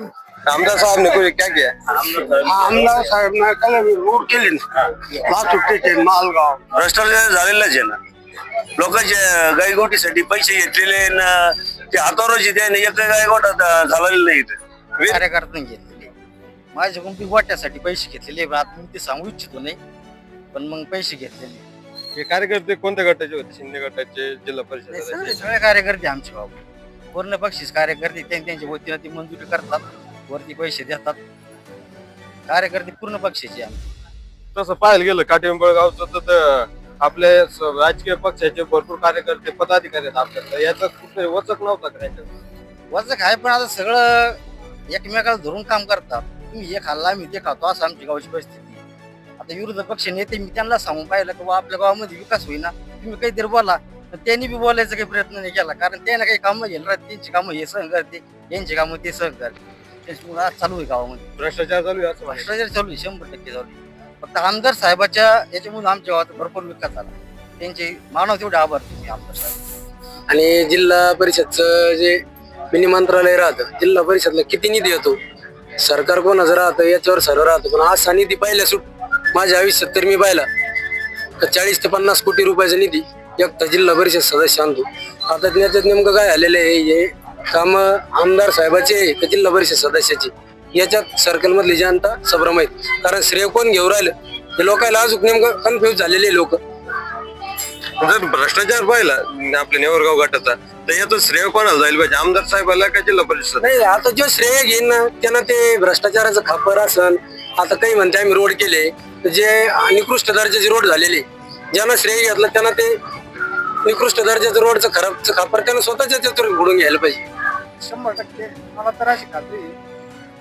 आमदार साहब ने कोई क्या किया आमदार साहेब ना कल रोड केली ना. वाहतूक त्याचे मालगाव. भ्रष्टाचार झालेलाच आहे ना. लोकांच्या गायगोटीसाठी पैसे घेतलेले ना ते हातावरच त्याने एक गायगोटा झालेलं नाही इथं. कार्यकर्त्यांनी घेतलेले. माझ्याकडून बी वाट्यासाठी पैसे घेतलेले आता मी ते सांगू इच्छितो नाही. पण मग पैसे घेतलेले हे कार्यकर्ते कोणत्या गटाचे होते? शिंदे गटाचे जिल्हा परिषद सगळे कार्यकर्ते आमचे बाबू पूर्ण बक्षीस कार्यकर्ते त्यां- त्यांच्या वतीनं ती मंजुरी करतात. वरती पैसे देतात. कार्यकर्ते पूर्ण बक्षीचे आमचे तसं पाहायला गेलं काटेंबळगावचं तर तर आपल्या स- राजकीय पक्षाचे भरपूर कार्यकर्ते पदाधिकारी आहेत आपल्याला याचा कुठे वचक नव्हता का त्यांच्यात वजन आहे पण आता सगळं एकमेकाला धरून काम करतात. तुम्ही हे खाल्ला आम्ही ते खातो असं आमची गावची परिस्थिती. आता विरोध पक्ष नेते मी त्यांना सांगून पाहिलं की बा आपल्या गावामध्ये विकास होईना. तुम्ही काहीतरी बोला. पण त्यांनी बी बोलायचा काही प्रयत्न नाही केला. कारण त्यांना काही कामं आहेत, त्यांची कामं हे सहन करते यांची कामं ते सहन करते. त्याच्यामुळे आज चालू आहे गावामध्ये. भ्रष्टाचार चालू आहे असं. भ्रष्टाचार चालू आहे शंभर टक्के चालू आहे. फक्त आमदार साहेबाच्या याच्यामुळे आमच्या गावात भरपूर विकास झाला. त्यांचे मानव तेवढे आभार तुम्ही आमदार साहेब. आणि जिल्हा परिषदचं जे मिनी मंत्रालय राहतं जिल्हा परिषदला किती निधी येतो? सरकार कोणाचं राहतं याच्यावर सर्व राहतं. पण असा निधी पाहिल्या सुट माझ्या आयुष्यात तर मी पाहिला तर चाळीस ते पन्नास कोटी रुपयाचा निधी एक तर जिल्हा परिषद सदस्य आणतो. आता त्याच्यात नेमकं काय झालेलं आहे हे काम आमदार साहेबाचे का जिल्हा परिषद सदस्याचे? याच्यात सर्कल मधली जनता सभ्रम आहेत कारण श्रेय कोण घेऊन राहिलं? हे लोकांना अजून नेमकं कन्फ्युज झालेले लोक. जर भ्रष्टाचार पाहिला आपल्या नेवरगाव गटाचा तर याचं श्रेय कोणाला जाईल? पाहिजे आमदार साहेबाला का जिल्हा परिषद? नाही आता जो श्रेय घेईन ना त्यांना ते भ्रष्टाचाराचं खापर असन. आता काही म्हणते आम्ही रोड केले. जे निकृष्ट दर्जाचे रोड झालेले. ज्यांना श्रेय घेतलं त्यांना ते निकृष्ट दर्जाचं रोडचं खराबचं खापर त्यानं स्वतःच्या त्यातून घडून घ्यायला पाहिजे. शंभर टक्के. मला तर अशी खात्री आहे.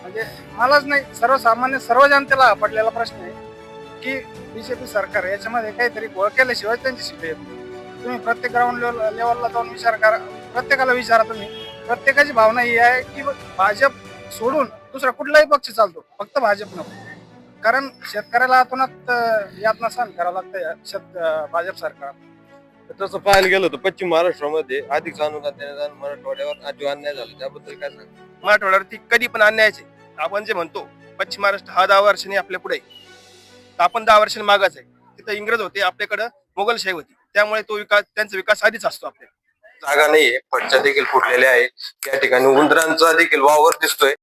म्हणजे मलाच नाही सर्वसामान्य सर्व जनतेला पडलेला प्रश्न आहे की बीजेपी सरकार याच्यामध्ये काहीतरी घोळ केल्याशिवाय त्यांची शिफ्ट येत नाही. तुम्ही प्रत्येक ग्राउंड लेवल लेवलला जाऊन विचार करा. प्रत्येकाला विचारा तुम्ही. प्रत्येकाची भावना ही आहे की भाजप सोडून दुसरा कुठलाही पक्ष चालतो. फक्त भाजप नको. कारण शेतकऱ्याला आतोनात अं, यातना सहन करावं लागतं या शेत अं, भाजप सरकार तसं पाहायला गेलं तर पश्चिम महाराष्ट्रामध्ये अधिक अनुदान देण्यात मराठवाड्यावर आज अन्याय झाला. त्याबद्दल काय सांग मराठवाड्यावरती कधी पण अन्यायाचे आपण जे म्हणतो पश्चिम महाराष्ट्र हा दहा वर्षांनी आपल्या पुढे आहे. तर आपण दहा वर्षांनी मागाच आहे. तिथं इंग्रज होते आपल्याकडं मोगलशाही होती. त्यामुळे तो विकास त्यांचा विकास आधीच असतो आपल्या. जागा नाहीये फटच्या देखील फुटलेल्या आहे त्या ठिकाणी उंदरांचा देखील वावर दिसतोय.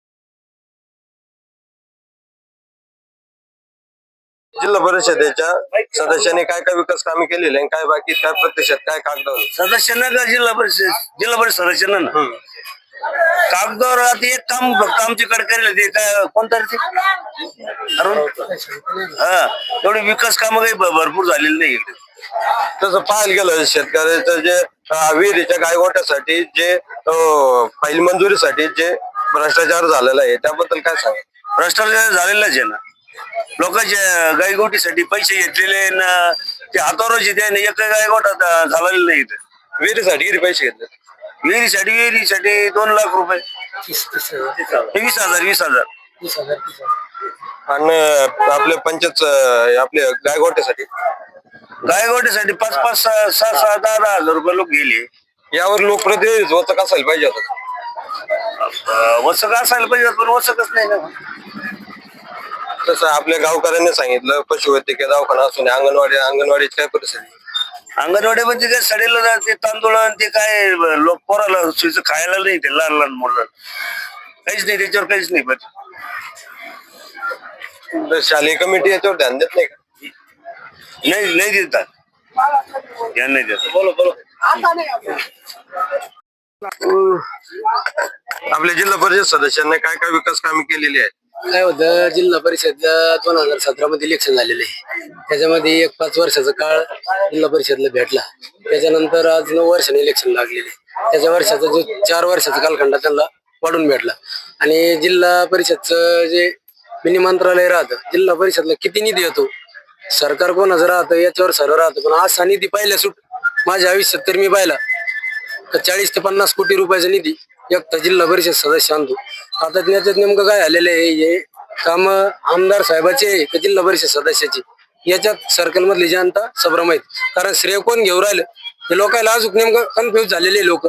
जिल्हा परिषदेच्या सदस्यांनी काय काय विकास कामे केलेले आणि काय बाकी काय प्रत्यक्षात काय कागदावर? सदस्यांना का जिल्हा परिषद जिल्हा परिषद सदस्यांना ना. कागदावर आता एक काम फक्त आमच्याकडे करेल ते काय कोणतं रे ते? अरुण? हा. एवढे विकास कामं काही भ- भरपूर झालेली नाही इकडे तसं पाहायला गेलं शेतकऱ्याचं जे अं, विहिरीच्या गायगोट्यासाठी जे अं, फाईल मंजुरीसाठी जे भ्रष्टाचार झालेला आहे त्याबद्दल काय सांगा भ्रष्टाचार झालेलाच आहे ना. लोकांच्या गायगोटीसाठी पैसे घेतलेले ना ते हातावरच त्याने एक गायगोटा झालेला नाही इथं. विहिरीसाठी किती पैसे घेतले विहिरीसाठी विहिरीसाठी दोन लाख रुपये. वीस हजार वीस हजार. आणि आपल्या पंचायत आपल्या गायगोट्यासाठी? गायगोटीसाठी पाच पाच सहा सहा सहा दहा दहा हजार रुपये लोक गेले. यावर लोकप्रतिनिधी वचक असायला पाहिजे होतं. अं, वसक असायला पाहिजे पण वसकच नाही ना. तसं आपल्या गावकऱ्यांनी सांगितलं पशुवैद्यकीय दवाखाना असून अंगणवाडी अंगणवाडीची काय परिस्थिती अंगणवाडीमध्ये काय सडेल ते तांदूळ आणि ते काय लोक पोराला सुईचं खायला नाही ते लहान लहान मुलं. काहीच नाही त्याच्यावर काहीच नाही पण. तर शालेय कमिटी याच्यावर ध्यान देत नाही का? नाही नाही देतात. ध्यान नाही देतात बोलो बोलो. आपल्या जिल्हा परिषद सदस्यांनी काय काय विकास कामे केलेली आहेत? काय होतं जिल्हा परिषद दोन हजार सतरा मध्ये इलेक्शन झालेलं. आहे त्याच्यामध्ये एक पाच वर्षाचा काळ जिल्हा परिषदला भेटला. त्याच्यानंतर आज नऊ वर्षाने इलेक्शन लागलेले. त्याच्या वर्षाचा जो चार वर्षाचा कालखंड त्यांना वाढून भेटला. आणि जिल्हा परिषदचं जे मिनी मंत्रालय राहतं जिल्हा परिषदला किती निधी येतो? सरकार कोणाचं राहतं याच्यावर सर्व राहतं. पण असा निधी पाहिल्या सुट माझ्या आयुष्यात तर मी पाहिला तर चाळीस ते पन्नास कोटी रुपयाचा निधी एक तर जिल्हा परिषद सदस्य आणतो. आता त्याच्यात नेमकं काय झालेलं आहे हे काम आमदार साहेबाचे का जिल्हा परिषद सदस्याचे? याच्यात सर्कल मधली जनता सभ्रम आहेत. कारण श्रेय कोण घेऊन राहिलं? हे लोकांना अजून नेमकं कन्फ्युज झालेले लोक.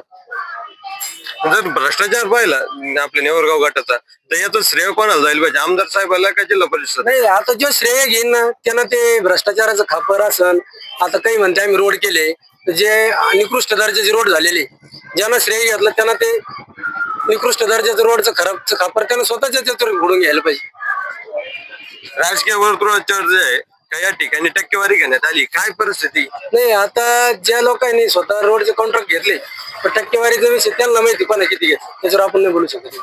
जर भ्रष्टाचार पाहिला आपल्या नेवरगाव गटाचा तर याचं श्रेय कोणाला जाईल पाहिजे? आमदार साहेबाला का जिल्हा परिषद? नाही आता जो श्रेय घेईन ना त्यांना ते भ्रष्टाचाराचं खापर असन आता काही म्हणते आम्ही रोड केले जे निकृष्ट दर्जाचे रोड झालेले ज्यांना श्रेय घेतलं त्यांना ते निकृष्ट दर्जाचं रोडचं खराबचं खापर त्यांना स्वतःच्या त्यातून घडून घ्यायला पाहिजे. राजकीय वर्तुळात चर्चा आहे का या ठिकाणी टक्केवारी घेण्यात आली. काय परिस्थिती? नाही आता ज्या लोकांनी स्वतः रोडचे कॉन्ट्रॅक्ट घेतले पण टक्केवारीचा विषय त्यांना माहिती पण आहे किती घेत त्याच्यावर आपण नाही बोलू शकत.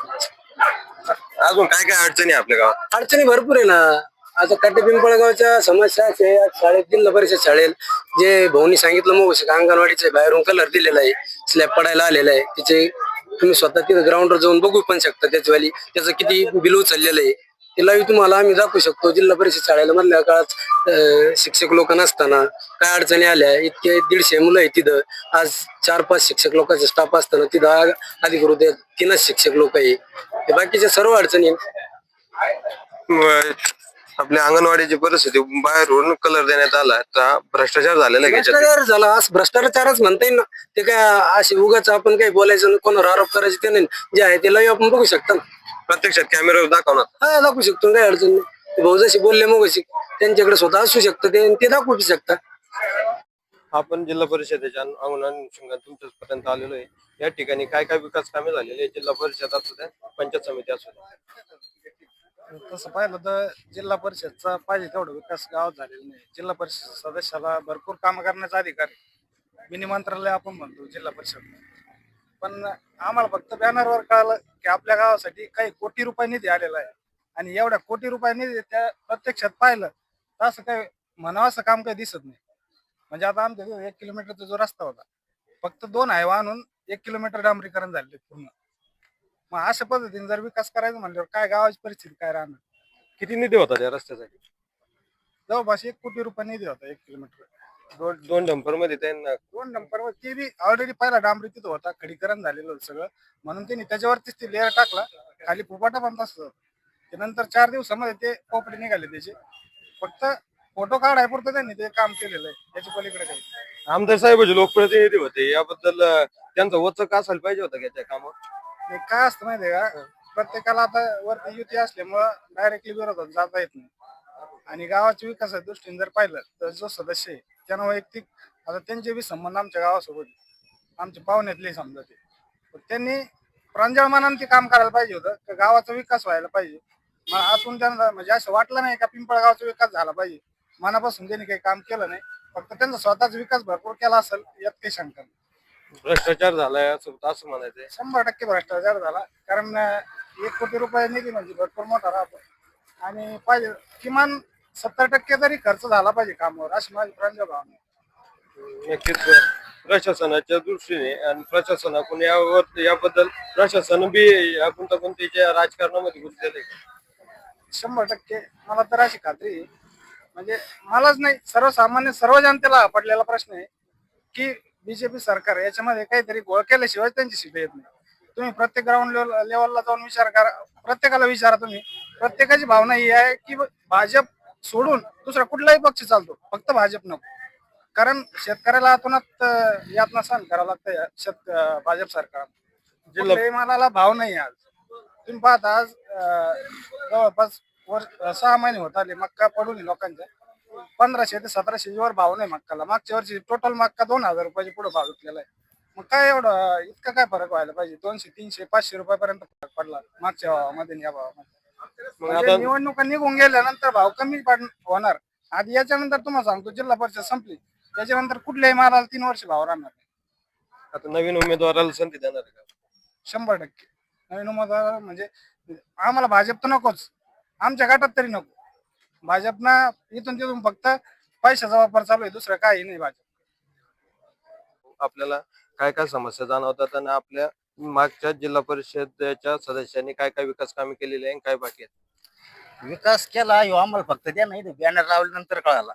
अजून काय काय अडचणी आहे आपल्या गावात? अडचणी भरपूर आहे ना. आता काटे पिंपळगावच्या समस्या शाळेत जिल्हा परिषद शाळेत जे भाऊनी सांगितलं मग अंगणवाडीचे बाहेरून कलर दिलेला आहे स्लॅब पडायला आलेला आहे त्याचे तुम्ही स्वतः तिथं ग्राउंडवर जाऊन बघू पण शकता त्याच्यावाली त्याचं किती बिल उचललेलं आहे. ते लाईव्ह तुम्हाला आम्ही दाखवू शकतो. जिल्हा परिषद शाळेला मधल्या काळात शिक्षक लोक नसताना काय अडचणी आल्या इतके दीडशे मुलं आहे तिथं. आज चार पाच शिक्षक लोकांचा स्टाफ असताना तिथं अधिकृत तीनच शिक्षक लोक आहे. बाकीच्या सर्व अडचणी आहेत. आपल्या अंगणवाडीची परिस्थिती बाहेरून कलर देण्यात आला तर भ्रष्टाचार झालेला आहे याच्यात. भ्रष्टाचार झाला. असं भ्रष्टाचारच म्हणता येईल ना. ते काय असे उगाच आपण काही बोलायचं नाही, कोणावर आरोप करायचे ते नाही. जे आहे ते लाईव्ह आपण बघू शकता ना. प्रत्यक्षात कॅमेऱ्यावर दाखवणार. हा दाखवू शकतो काही अडचण नाही. भाऊ जसे बोलले मग त्यांच्याकडे स्वतः असू शकतं ते ते दाखवू शकता आपण जिल्हा परिषदेच्या अंगणवाडी अनुषंगाने तुमच्याच पर्यंत आलेलो आहे. या ठिकाणी काय काय विकास कामे झालेली आहे जिल्हा परिषद असू द्या पंचायत समिती असू द्या. तसं पाहिलं तर जिल्हा परिषदचा पाहिजे तेवढा विकास गावात झालेला नाही. जिल्हा परिषद सदस्याला भरपूर काम करण्याचा अधिकार आहे. मिनी मंत्रालय आपण म्हणतो जिल्हा परिषद. पण आम्हाला फक्त बॅनरवर कळालं की आपल्या गावासाठी काही कोटी रुपये निधी आलेला आहे. आणि एवढ्या कोटी रुपये निधी त्या प्रत्यक्षात पाहिलं तर असं काही म्हणावं असं काम काही दिसत नाही. म्हणजे आता आमच्या इथं एक किलोमीटरचा जो रस्ता होता फक्त दोन हायवा आणून एक किलोमीटर डांबरीकरण झाले पूर्ण. मग अशा पद्धतीने जर विकास करायचा म्हणल्यावर काय गावाची परिस्थिती काय राहणार? किती निधी होता त्या रस्त्यासाठी? जवळपास एक कोटी रुपये निधी होता एक किलोमीटर. दोन दोन डंपरमध्ये त्यांना दोन नंबरवर ते बी ऑलरेडी पहिला डांबरी तिथं होता खडीकरण झालेलं होतं सगळं. म्हणून त्यांनी त्याच्यावरतीच ते लेअर टाकला खाली फुपाटा पण होतं. ते नंतर चार दिवसामध्ये ते पोपडे निघाले त्याचे. फक्त फोटो काढाय पुरतं त्यांनी ते काम केलेलं आहे त्याच्या पलीकडे काही. आमदार साहेबाचे लोकप्रतिनिधी होते याबद्दल अं, त्यांचा वचक असायला पाहिजे होता का त्या कामावर? नाही काय असतं माहितीये का? प्रत्येकाला आता वरती युती असल्यामुळं डायरेक्टली विरोधात जाता येत नाही. आणि गावाच्या विकासाच्या दृष्टीने जर पाहिलं तर जो सदस्य आहे त्यांना वैयक्तिक आता त्यांचे बी संबंध आमच्या गावासोबत आहे. आमचे पाहुण्यातले समजा ते. पण त्यांनी प्रांजळ मनाने ते काम करायला पाहिजे होतं का गावाचा विकास व्हायला पाहिजे. मग आतून त्यांना म्हणजे असं वाटलं नाही का पिंपळगावचा विकास झाला पाहिजे. मनापासून त्यांनी काही काम केलं नाही. फक्त त्यांचा स्वतःचा विकास भरपूर केला असेल यात काही शंका नाही. भ्रष्टाचार झालाय असं असं म्हणायचंय. शंभर टक्के भ्रष्टाचार झाला. कारण एक कोटी रुपये निधी म्हणजे भरपूर मोठा राहतो. आणि पाहिजे किमान सत्तर टक्के तरी खर्च झाला पाहिजे कामावर अशी माझी प्रांजळ भावना आहे. नक्कीच प्रशासनाच्या दृष्टीने आणि प्रशासनाकडून यावर याबद्दल प्रशासन बी या गुंतागुंतीच्या राजकारणामध्ये गुंतलेलं आहे शंभर टक्के. मला तर अशी खात्री आहे. म्हणजे मलाच नाही सर्वसामान्य सर्व जनतेला पडलेला प्रश्न आहे की बीजेपी सरकार याच्यामध्ये काहीतरी गोळ केल्याशिवाय त्यांची सीट येत नाही. तुम्ही प्रत्येक ग्राउंड लेवल लेवलला जाऊन विचार करा. प्रत्येकाला विचारा तुम्ही. प्रत्येकाची भावना ही आहे की भाजप सोडून दुसरा कुठलाही पक्ष चालतो. फक्त भाजप नको. कारण शेतकऱ्याला आतूनात यातना सहन करावं लागतं शेत भाजप सरकार. कुठल्याही मालाला भाव नाही आज. तुम्ही पाहता आज जवळपास वर्ष सहा महिने होत आले मक्का पडून लोकांच्या. पंधराशे ते सतराशे वर भाव नाही मक्काला. मागच्या वर्षी टोटल मक्का दोन हजार रुपयाच्या पुढे भाव विकलेला आहे. मग काय एवढं इतका काय फरक व्हायला पाहिजे? दोनशे तीनशे पाचशे रुपयापर्यंत फरक पडला मागच्या भावामध्ये आणि या भावामध्ये. म्हणजे निवडणुका निघून गेल्यानंतर भाव कमी पड होणार. आधी याच्यानंतर तुम्हाला सांगतो जिल्हा परिषद संपली. त्याच्यानंतर कुठल्याही मालाला तीन वर्ष भाव राहणार नाही. आता नवीन उमेदवाराला संधी देणार आहे का? शंभर टक्के. नवीन उमेदवार म्हणजे आम्हाला भाजप तर नकोच. आमच्या गटात तरी नको. भाजपना इथून तिथून फक्त पैशाचा वापर चालू आहे दुसरं काही नाही भाजप. आपल्याला काय काय समस्या जाणवतात आणि आपल्या मागच्या जिल्हा परिषदेच्या सदस्यांनी काय काय विकास कामे केलेली आहे आणि काय बाकी आहेत? विकास केला ह्यो आम्हाला फक्त द्या नाही बॅनर लावल्यानंतर कळाला.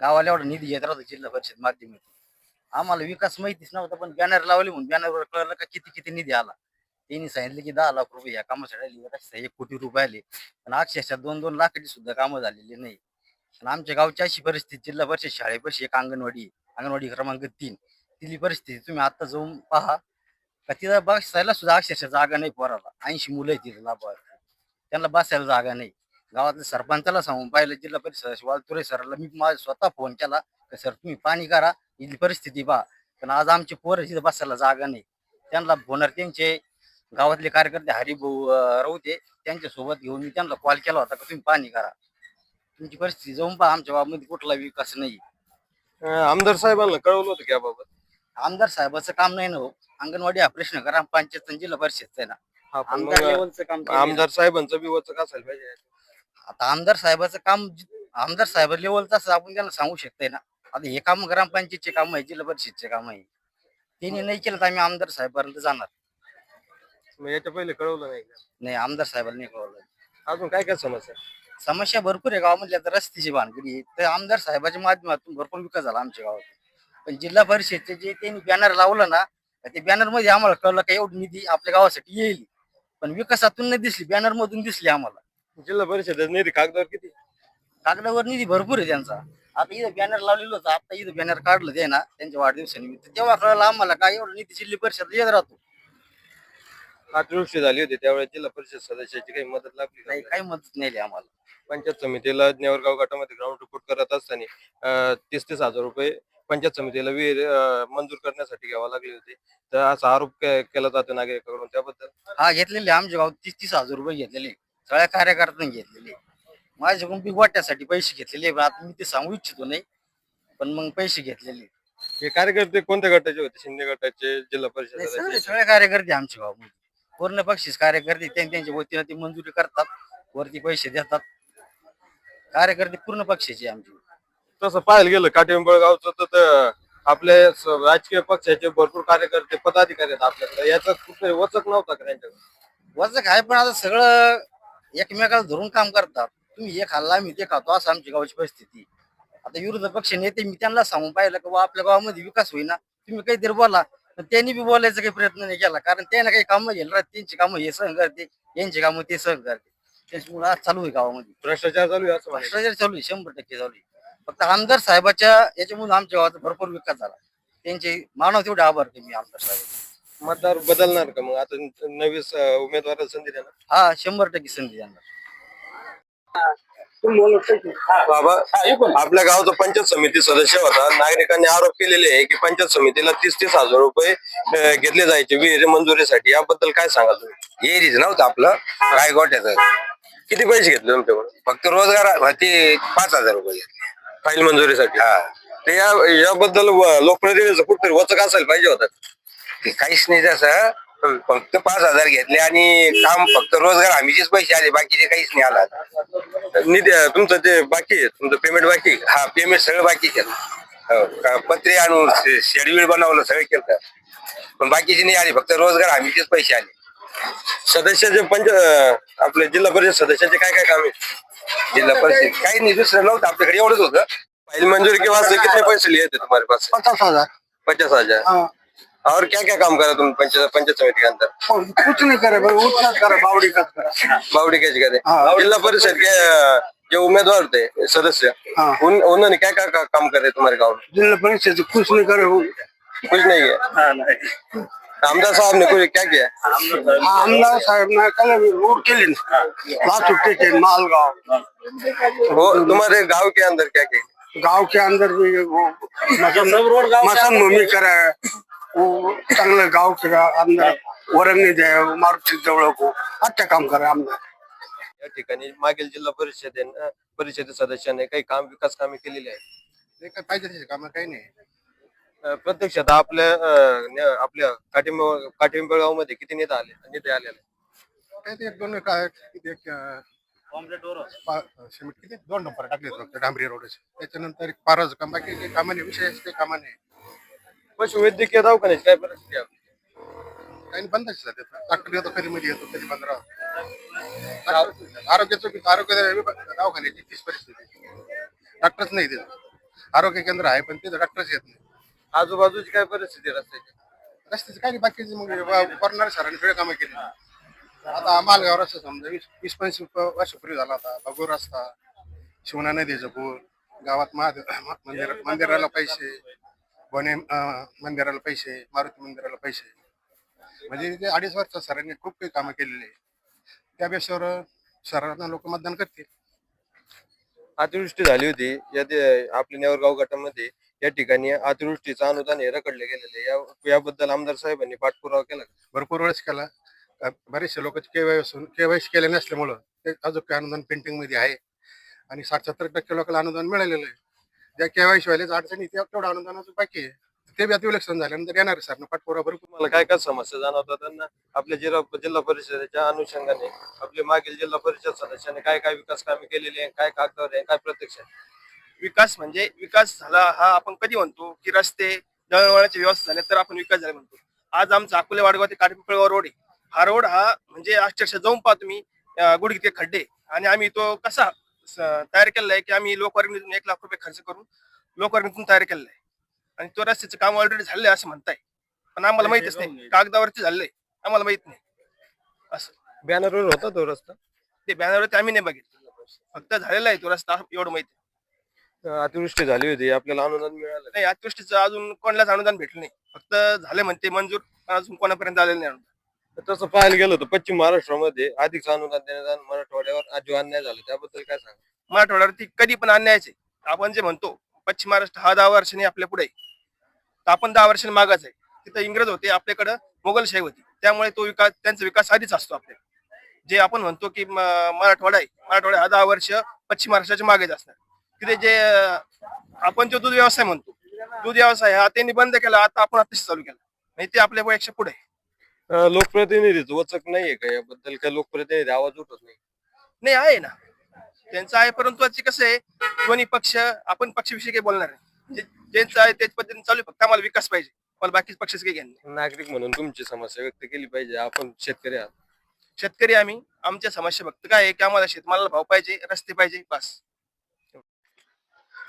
गावाला एवढा निधी येत राहतो जिल्हा परिषद माध्यमातून. आम्हाला विकास माहितीच नव्हता पण बॅनर लावले म्हणून बॅनरवर कळलं का किती किती निधी आला. त्यांनी सांगितलं की दहा लाख रुपये या कामासाठी आले एक कोटी रुपये आले. पण अक्षरशः दोन दोन लाखाची सुद्धा कामं झालेली नाही. आणि आमच्या गावची अशी परिस्थिती जिल्हा परिषद शाळेपाशी एक अंगणवाडी आहे. अंगणवाडी क्रमांक तीन. तिथली परिस्थिती तुम्ही आता जाऊन पहा. का तिथं बसायला सुद्धा अक्षरशः जागा नाही पोराला. ऐंशी मुलं आहेत तिथं लाभार्थी. त्यांना बसायला जागा नाही. गावातल्या सरपंचाला सांगून पाहिलं जिल्हा परिषद वालतुरे सरला मी माझा स्वतः फोन केला. का सर तुम्ही पाणी करा इथली परिस्थिती पहा. पण आज आमचे पोरं तिथं बसायला जागा नाही. त्यांना होणार त्यांचे गावातले कार्यकर्ते हरिभाऊ अं, राऊते त्यांच्यासोबत घेऊन मी त्यांना कॉल केला होता का तुम्ही पाणी करा. तुमची परिस्थिती जाऊन पहा आमच्या गावामध्ये कुठला विकास नाही अं, आमदार साहेबांना कळवलं होतं की याबाबत? आमदार साहेबाचं काम नाही ना हो. अंगणवाडी हा प्रश्न करा पंचायत आणि जिल्हा परिषदचं आहे ना. हा पण आमदार लेवलचं काम. आमदार साहेबांचं बी वचक असायला पाहिजे. आता आमदार साहेबाचं काम जि- आमदार साहेब लेवलचं असं आपण त्यांना सांगू शकतोय ना. आता हे काम ग्रामपंचायतचे काम आहे जिल्हा परिषदचे काम आहे. त्यांनी नाही केलं तर आम्ही आमदार साहेबांपर्यंत जाणार. मग याच्या पहिले कळवलं नाही का? नाही आमदार साहेबांना नाही कळवलं. अजून काय काय समस्या? समस्या भरपूर आहे गावामधल्या आता रस्त्याची भानगडी आहे. तर आमदार साहेबाच्या माध्यमातून भरपूर विकास झाला आमच्या गावात. पण जिल्हा परिषदचे जे त्यांनी बॅनर लावलं ना ते बॅनरमध्ये आम्हाला कळलं का एवढी निधी आपल्या गावासाठी येईल. पण विकासातून नाही दिसली बॅनर मधून दिसली आम्हाला. जिल्हा परिषद निधी कागदावर किती? कागदावर निधी भरपूर आहे त्यांचा. आता इथं बॅनर लावलेलं होतं आता इथं बॅनर काढलं ते ना त्यांच्या वाढदिवसानिमित्त. तेव्हा कळलं आम्हाला काय एवढं निधी जिल्हा परिषद येत राहतो. अतिवृष्टी झाली होती त्यावेळेस जिल्हा परिषद सदस्याची काही मदत लागली काही का? काही मदत नाही आम्हाला. पंचायत समितीला नेवरगाव गटामध्ये ग्राउंड रिपोर्ट करत असताना तीस तीस हजार रुपये पंचायत समितीला विहीर मंजूर करण्यासाठी घ्यावा लागले होते. तर असा आरोप केला जातो नागरिकांकडून त्याबद्दल? हा घेतलेले आमच्या गावात तीस तीस हजार रुपये घेतलेले सगळ्या कार्यकर्त्यांनी घेतलेले माझ्याकडून बी वाट्यासाठी पैसे घेतलेले आता मी ते सांगू इच्छितो नाही पण मग पैसे घेतलेले हे कार्यकर्ते कोणत्या गटाचे होते? शिंदे गटाचे जिल्हा परिषद नाही, सगळे कार्यकर्ते आमच्या गावामध्ये पूर्ण बक्षीस कार्यकर्ते त्यां- त्यांच्या वतीनं ती मंजुरी करतात. वरती पैसे देतात. कार्यकर्ते पूर्ण पक्षाचे आमचे. तसं पाहायला गेलं काटेंबळ गावचं तर आपले स- राजकीय पक्षाचे भरपूर कार्यकर्ते पदाधिकारी आहेत आपल्याकडे. याचा कुठे वचक नव्हता का त्यांच्याकडे? वजन आहे पण आता सगळं एकमेकाला धरून काम करतात. तुम्ही हे खाल्ला मी ते खातो. असं आमची गावाची परिस्थिती आता विरोधी पक्ष नेते मी त्यांना सांगून पाहिलं की बा आपल्या गावामध्ये विकास होईना. तुम्ही काहीतरी बोला. पण त्यांनी बी बोलायचा काही प्रयत्न नाही केला. कारण त्यांना काही कामं गेलं त्यांची कामं हे सहन करते. यांची कामं ते सहन करते. त्याच्यामुळे आज चालू आहे गावामध्ये. भ्रष्टाचार चालू आहे असं म्हणायचं. भ्रष्टाचार चालू आहे. शंभर टक्के चालू आहे. फक्त आमदार साहेबाच्या याच्यामुळे आमच्या गावाचा भरपूर विकास झाला. त्यांचे मानव तेवढे आभार आहे मी आमदार साहेब. मतदार बदलणार का मग? आता नवीन उमेदवाराला संधी देणार? हा शंभर टक्के संधी देणार. बाबा आपल्या गावचा पंचायत समिती सदस्य होता. नागरिकांनी आरोप केलेले आहे की पंचायत समितीला तीस तीस हजार रुपये घेतले जायचे विहिरी मंजुरीसाठी. याबद्दल काय सांगाल तुम्ही? एरीच नव्हतं आपलं. काय गोट्याचं किती पैसे घेतले तुमच्याकडून? फक्त रोजगार ते पाच हजार रुपये घेतले. फाईल मंजुरीसाठी? हा. या याबद्दल लोकप्रतिनिधीचं कुठतरी वचक असायला पाहिजे होता. ते काहीच नाही तसं. फक्त पाच हजार घेतले आणि काम फक्त रोजगार हमीचेच पैसे आले बाकीचे काहीच नाही आला. निधी तुमचं ते बाकी आहे तुमचं पेमेंट बाकी आहे? हा पेमेंट सगळं बाकी केलं. हो, का- पत्रे आणून शेड्यूल बनवलं सगळं केलं. पण बाकीचे नाही आले फक्त रोजगार हमीचेच पैसे आले. सदस्याचे पंच अं, आपले जिल्हा परिषद सदस्याचे काय काय काम आहे? जिल्हा परिषद काही नाही दुसरं नव्हतं आपल्याकडे एवढंच होतं. फाइल मंजूरी के वास्ते कितने पैसे लिए थे तुम्हारे पास? पचास हजार. पचास हजार. और क्या क्या काम करा तुम पंचायत पंचायत समिति के अंदर? कुछ नहीं करे भाई करा बावड़ी का करा। बावड़ी कैसे करे। हाँ। जिला परिषद के जो उम्मीदवार थे सदस्य हाँ। उन उन्होंने क्या क्या का- काम करे तुम्हारे गाँव में? जिला परिषद कुछ नहीं करे वो कुछ नहीं किया? आमदार साहब ने कुछ क्या किया? आमदार साहेब ने कल रोड केली ना लातूर टेके मालगांव वो तुम्हारे गाँव के अंदर क्या किया? गाँव के अंदर भी वो मसन मसन भूमि करा है। चांगलं गांव के अंदर वरंगणी दे मारुती जवळ को अच्छा काम करा आमदार. या ठिकाणी मागील जिल्हा परिषदेनं परिषद सदस्याने काही काम विकास कामे केलेली आहेत. ते काय पाहिजे त्याचे काम काही नाही. प्रत्यक्षात आपल्या आपल्या काटिंब काटिंबळमध्ये किती नेता आले नेते आलेले काय ते एक दोन काय एक किती? दोन नंबर टाकले डांबरी रोडचे. त्याच्यानंतर एक पाराचं काम बाकी कामाने विषय ते कामाने पशुवैद्यकीय दवाखान्याची काय परिस्थिती आहे? काही बंदच जाते डॉक्टर येतो कधी मध्ये येतो कधी बंद राहतो. आरोग्याचं आरोग्य दवाखान्याची तीच परिस्थिती डॉक्टरच नाही तिथं आरोग्य केंद्र आहे पण तिथं डॉक्टरच येत नाही. आजूबाजूची काय परिस्थिती आहे रस्त्याची? रस्त्याचे काही बाकीचे मग करणारे सरांनी सगळे कामं केली. आता मालगाव रस्ता समजा वीस वीस पंचवीस वर्षापूर्वी झाला होता. भगूर रस्ता शिवना नदीचं पूल गावात महादेव मंदिर मंदिराला पैसे. अं, मंदिराला पैसे मारुती मंदिराला पैसे. म्हणजे ते अडीच वर्ष सरांनी खूप काही कामं केलेली आहे त्या बेसवर सरांना लोक मतदान करतील. अतिवृष्टी झाली होती. या ते- आपल्या नेवरगाव गटामध्ये या ठिकाणी अतिवृष्टीचं अनुदान हे रखडले गेलेले या- याबद्दल आमदार साहेबांनी पाठपुरावा केला? भरपूर वेळेस केला. बरेचसे लोक केवाय असून केवायसी केले नसल्यामुळं ते अजून काही अनुदान पेंटिंगमध्ये आहे. आणि साठ सत्तर टक्के लोकांना अनुदान मिळालेलं आहे. ज्या केवायसी व्हायला अडचणी त्या तेवढं अनुदानाचं बाकी आहे. ते बी आता इलेक्शन झाल्यानंतर येणार आहे सर पाठपुरा भरपूर तुम्हाला काय काय समस्या जाणवतात त्यांना? आपल्या जिल्हा जिल्हा परिषदेच्या अनुषंगाने आपले मागील जिल्हा परिषद सदस्याने काय काय विकास कामे केलेली आहे काय कागदावर आहे काय प्रत्यक्ष आहे? विकास म्हणजे विकास झाला हा आपण कधी म्हणतो की रस्ते दळणवळणाची व्यवस्था झाली तर आपण विकास झाला म्हणतो. आज आमचा अकोले वाडगाव ते काठपिंपळगाव रोड आहे. हा रोड हा म्हणजे अक्षरशः जाऊन पाहतो तुम्ही अं, गुडघे खड्डे. आणि आम्ही तो कसा तयार केलेला आहे की आम्ही लोकवर्गणीतून एक लाख रुपये खर्च करून लोकवर्गणीतून तयार केलेला आहे. आणि तो रस्त्याचं काम ऑलरेडी झालंय असं म्हणताय. पण आम्हाला माहितच नाही. कागदावरती झालंय आम्हाला माहीत नाही. असं. बॅनरवर होता तो रस्ता? ते बॅनरवरती आम्ही नाही बघितलं. फक्त झालेला आहे तो रस्ता एवढं माहिती आहे. अतिवृष्टी झाली होती. आपल्याला अनुदान मिळालं. नाही अतिवृष्टीचं अजून कोणालाच अनुदान भेटलं नाही. फक्त झाले म्हणते मंजूर अजून कोणापर्यंत आलेलं नाही अनुदान. तसं पाहायला गेलं तर पश्चिम महाराष्ट्रामध्ये अधिक अनुदान देण्यात मराठवाड्यावर अजिबात अन्याय झाला त्याबद्दल काय सांगा मराठवाड्यावरती कधी पण अन्यायचे आपण जे म्हणतो पश्चिम महाराष्ट्र हा दहा वर्षांनी आपल्या पुढे तर आपण दहा वर्षांनी मागाच आहे. तिथं इंग्रज होते आपल्याकडं मोगलशाही होती. त्यामुळे तो विकास त्यांचा विकास आधीच असतो आपल्या. जे आपण म्हणतो की मराठवाडा आहे. मराठवाडा हा दहा वर्ष पश्चिम महाराष्ट्राच्या मागेच असणार. तिथे जे आपण जो दूध व्यवसाय म्हणतो दूध व्यवसाय हा त्यांनी बंद केला आता आपण अतिशय चालू केला. म्हणजे ते आपल्यापेक्षा पुढे आहे. लोकप्रतिनिधीचं वचक नाहीये का याबद्दल? काय लोकप्रतिनिधी आवाज उठत नाही? नाही आहे ना. त्यांचं आहे परंतु आता कसं आहे दोन्ही पक्ष आपण पक्षविषयी काही बोलणार नाही. जे- ज्यांचं आहे त्याच पद्धतीने चालू आहे. फक्त आम्हाला विकास पाहिजे. मला बाकीच पक्षाचं काही घेणं नाही. नागरिक म्हणून तुमची समस्या व्यक्त केली पाहिजे. आपण शेतकरी आहात. शेतकरी आम्ही. आमच्या समस्या फक्त काय आहे की आम्हाला शेतमालाला भाव पाहिजे रस्ते पाहिजे बस.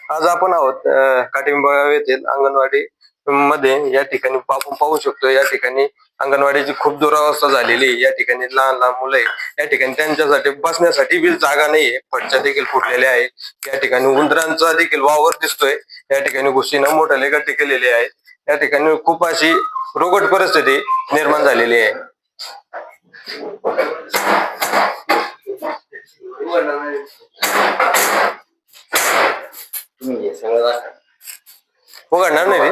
आज आपण आहोत अं, काटिंबा येथील अंगणवाडी मध्ये या ठिकाणी आपण पाहू शकतो या ठिकाणी अंगणवाडीची खूप दुरावस्था झालेली आहे. या ठिकाणी लहान लहान मुलं आहे या ठिकाणी त्यांच्यासाठी बसण्यासाठी बी जागा नाहीये. फटच्या देखील फुटलेल्या आहेत. या ठिकाणी उंदरांचा देखील वावर दिसतोय. या ठिकाणी घुशीनं मोठाले गट्टे केलेले आहेत या ठिकाणी खूप अशी रोगट परिस्थिती निर्माण झालेली आहे. उघडणार नाही रे.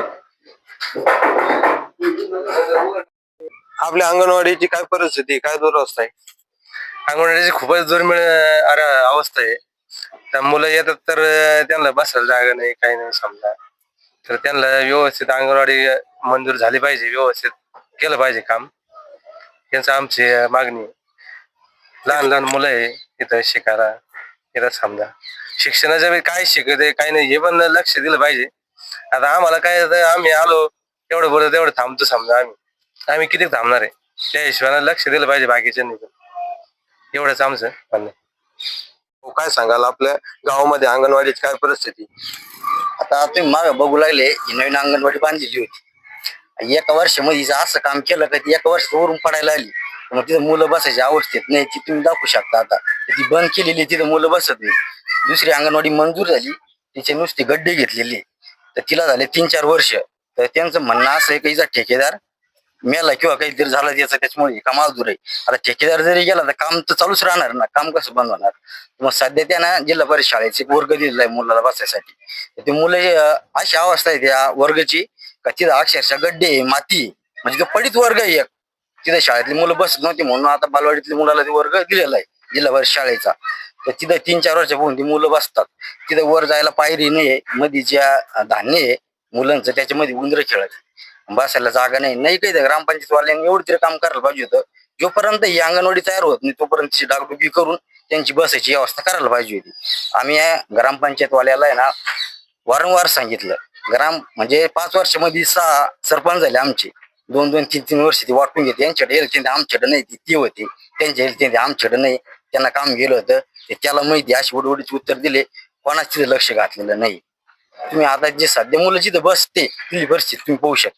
आपल्या अंगणवाडीची काय परिस्थिती काय दुरवस्था आहे? अंगणवाडीची खूपच दुर्मिळ अरे अवस्था आहे. त्या मुलं येतात तर त्यांना बसायला जागा नाही काही नाही समजा. तर त्यांना व्यवस्थित अंगणवाडी मंजूर झाली पाहिजे व्यवस्थित केलं पाहिजे काम. यांचं आमची मागणी आहे. लहान लहान मुलं आहे इथं शिकायला येतात समजा. शिक्षणाच्या वेळी काय शिकत आहे काय नाही हे पण लक्ष दिलं पाहिजे. आता आम्हाला काय आता आम्ही आलो एवढं बोलतो तेवढं थांबतो समजा आम्ही. आम्ही किती थांबणार आहे? त्या हिशोबाने लक्ष दिलं पाहिजे बाकीच्यांनी पण एवढंच आमचं म्हणणं. आहे. हो, काय सांगाल आपल्या गावामध्ये अंगणवाडीची काय परिस्थिती? आता तुम्ही माग बघू लागले ही नवीन अंगणवाडी बांधलेली होती. एका वर्षामध्ये हिचं असं काम केलं का ती एका वर्षात वरून पडायला आली मग तिथं मुलं बसायची अवस्थेत नाही ती तुम्ही दाखवू शकता आता. ती बंद केलेली आहे, तिथं मुलं बसत नाही. दुसरी अंगणवाडी मंजूर झाली तिचे नुसते गड्डे घेतलेले. तर तिला झाले तीन चार वर्ष. तर त्यांचं म्हणणं असं आहे की हिचा ठेकेदार मेला किंवा काहीतरी झालं त्याचं त्याच्यामुळे कामाला दूर आहे. आता ठेकेदार जरी गेला तर काम तर चालूच राहणार ना. काम कसं बंद होणार? मग सध्या त्यानं जिल्हा परिषद शाळेचे वर्ग दिलेला आहे मुलाला बसायसाठी. तर ते मुलं अशी अवस्था आहे त्या वर्गाची का तिथं अक्षरशः गड्डे माती म्हणजे तो पडित वर्ग आहे एक. तिथं शाळेतली मुलं बसत नव्हती म्हणून आता बालवाडीतल्या मुलाला ते वर्ग दिलेला आहे जिल्हा परिषद शाळेचा. तर तिथं तीन चार वर्षापासून ती मुलं बसतात. तिथं वर जायला पायरी नाही मध्ये ज्या धान्य आहे मुलांचं त्याच्यामध्ये उंदरं खेळत बसायला जागा नाही. नाही काही ग्रामपंचायतवाल्यांनी ग्रामपंचायत वाल्यांनी एवढं तरी काम करायला पाहिजे होतं. जोपर्यंत ही अंगणवाडी तयार होत नाही तोपर्यंत तिची डागडुगी करून त्यांची बसायची व्यवस्था करायला पाहिजे होती. आम्ही या ग्रामपंचायत वाल्याला आहे ना वारंवार सांगितलं. ग्राम म्हणजे पाच वर्षामध्ये सहा सरपंच झाले आमचे. दोन दोन तीन तीन वर्ष ते वाटून घेते यांच्याकडे हेल्थ ते आमच्याकडे नाही. ती ती होती. त्यांच्या हेल्थ ते आमच्याकडे नाही. त्यांना काम गेलं होतं. ते त्याला माहिती अशी उडवडीचे उत्तर दिले. कोणाच तिथे लक्ष घातलेलं नाही. तुम्ही आता जे सध्या मुलं जिथं बसते तिथली परिस्थिती तुम्ही पाहू शकता.